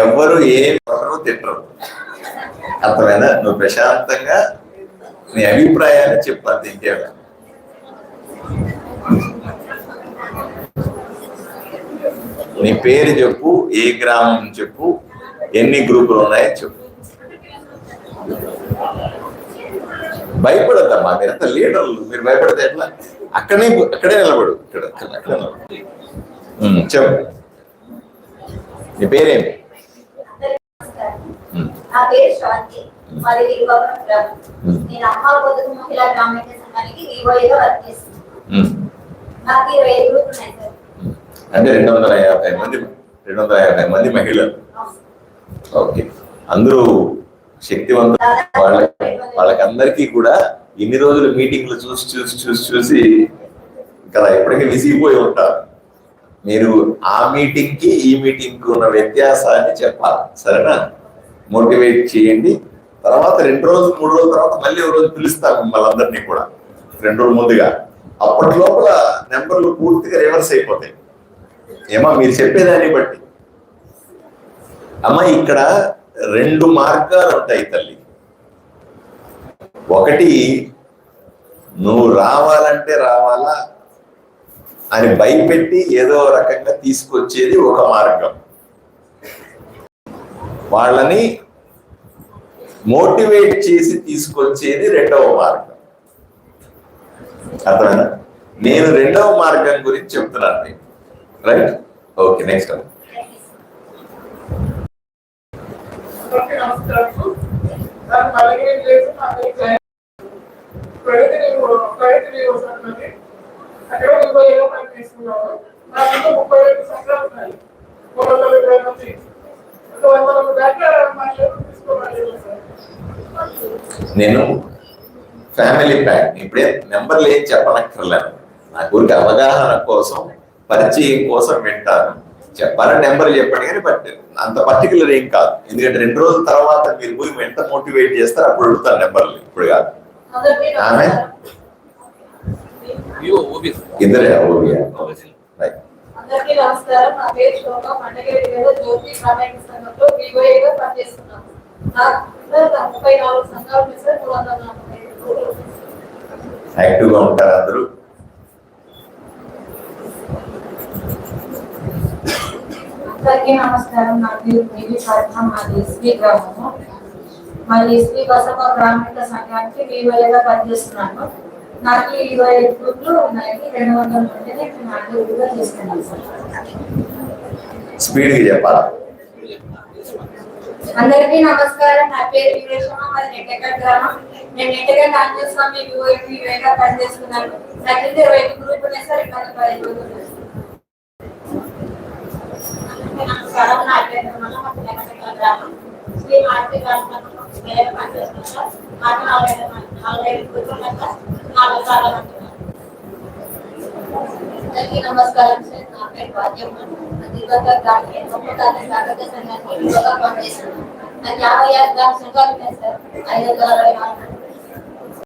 ఎవ్వరు ఏ ఒకరు తిట్టరు. అర్థమైనా నువ్వు ప్రశాంతంగా నీ అభిప్రాయాన్ని చెప్పాలి అంత ఇంకేమైనా నీ పేరు చెప్పు ఏ గ్రామం చెప్పు ఎన్ని గ్రూపులు ఉన్నాయో చెప్పు. భయపడద్దమ్మా మీరంతా లీడర్లు మీరు భయపడితే ఎట్లా? అక్కడే అక్కడే నిలబడు ఇక్కడ అక్కడ నిలబడు. చెప్పు. నీ పేరేమి? నా పేరు శాంతి మాది విలువపురం గ్రామం. ఉమ్, నేను అమ్మ పొదుపు మహిళా గ్రామీణ సంఘానికి వివోఏగా వర్క్ చేస్తున్నాను. ఉమ్, నాకు ఇరవై ఉన్నాయి. అంటే రెండు వందల యాభై మంది రెండు వందల యాభై మంది మహిళలు. ఓకే. అందరూ శక్తివంతులు. వాళ్ళ వాళ్ళకందరికీ కూడా ఇన్ని రోజులు మీటింగ్లు చూసి చూసి చూసి చూసి కదా ఎప్పటికీ విసిగిపోయి ఉంటారు. మీరు ఆ మీటింగ్కి ఈ మీటింగ్కి ఉన్న వ్యత్యాసాన్ని చెప్పాలి. సరేనా? మోటివేట్ చేయండి. తర్వాత రెండు రోజులు మూడు రోజుల తర్వాత మళ్ళీ ఒక రోజు పిలుస్తాం మిమ్మల్ని అందరినీ కూడా. రెండు రోజులు ముందుగా. అప్పటి లోపల నెంబర్లు పూర్తిగా రివర్స్ అయిపోతాయి. ఏమో మీరు చెప్పేదాన్ని బట్టి. అమ్మ ఇక్కడ రెండు మార్గాలు ఉంటాయి తల్లి. ఒకటి నువ్వు రావాలంటే రావాలా అని భయపెట్టి ఏదో రకంగా తీసుకొచ్చేది ఒక మార్గం. వాళ్ళని మోటివేట్ చేసి తీసుకొచ్చేది రెండవ మార్గం. అర్థమైనా నేను రెండవ మార్గం గురించి చెప్తున్నాను రైట్ ఓకే నెక్స్ట్ నమస్కారం ప్రగతి అక్కడ ముప్పై ఏళ్ళ పని ముప్పై సంవత్సరాలు ఉన్నాయి సార్ నేను ఫ్యామిలీ ప్యాక్ ఇప్పుడే నెంబర్లు ఏం చెప్పనక్కర్లేదు. నా గురికి అవగాహన కోసం పరిచయం కోసం వింటాను. చెప్పాలని నెంబర్ చెప్పండి కానీ బట్ అంత పర్టికులర్ ఏం కాదు. ఎందుకంటే రెండు రోజుల తర్వాత మీరు పోయి ఎంత మోటివేట్ చేస్తారు అప్పుడు అడుగుతాను నెంబర్లు. ఇప్పుడు కాదు. ఆమె? ఇద్దరే ఓవియా రైట్ అందరికీ నమస్కారం. నా పేరు శోభ. మండగిరి మీద జ్యోతి గ్రామీణ సంఘంలో వివోఏగా పనిచేస్తున్నాను నాకు ఇంకా ముప్పై నాలుగు సంఘాలు ఉన్నాయి. సార్ మూడు వందల నలభై ఐదు గ్రూపులు ఉన్నాయి సార్. యాక్టివ్గా ఉంటారు అందరూ అందరికీ నమస్కారం. నా పేరు దేవి పద్మ మాది ఎస్పీ గ్రామము. మాది ఎస్పీ బసప్ప గ్రామీణ సంఘానికి వివోఏగా పనిచేస్తున్నాను. నాకు ఇరవై ఐదు గ్రూపులు ఉన్నాయి. రెండు వందల మందిని నేను యాక్టివ్గా చేస్తున్నాను సార్. స్పీడ్గా చెప్పాలి? అందరికీ నమస్కారం. నా పేరు వీరేశమ్మ మాది నెట్టెకల్ గ్రామం. నేను నెట్టెగా కాంగ్రెస్వామి వివేగా పనిచేస్తున్నాను. నాకు ఇరవై ఐదు గ్రూప్ ఉన్నాయి సార్. ఇక్కడ పదిహేను గ్రూపులు సార్ నాలుగు. అందరికీ నమస్కారం సార్ నా పేరు భాగ్యమ్మ దివంగత గారికి ఒక్కసారి స్వాగత సంఘానికి యువగా పనిచేస్తున్నాను నాకు యాభై ఆరు గ్రామ సంఘాలు ఉన్నాయి సార్ ఐదు వందల అరవై నాలుగు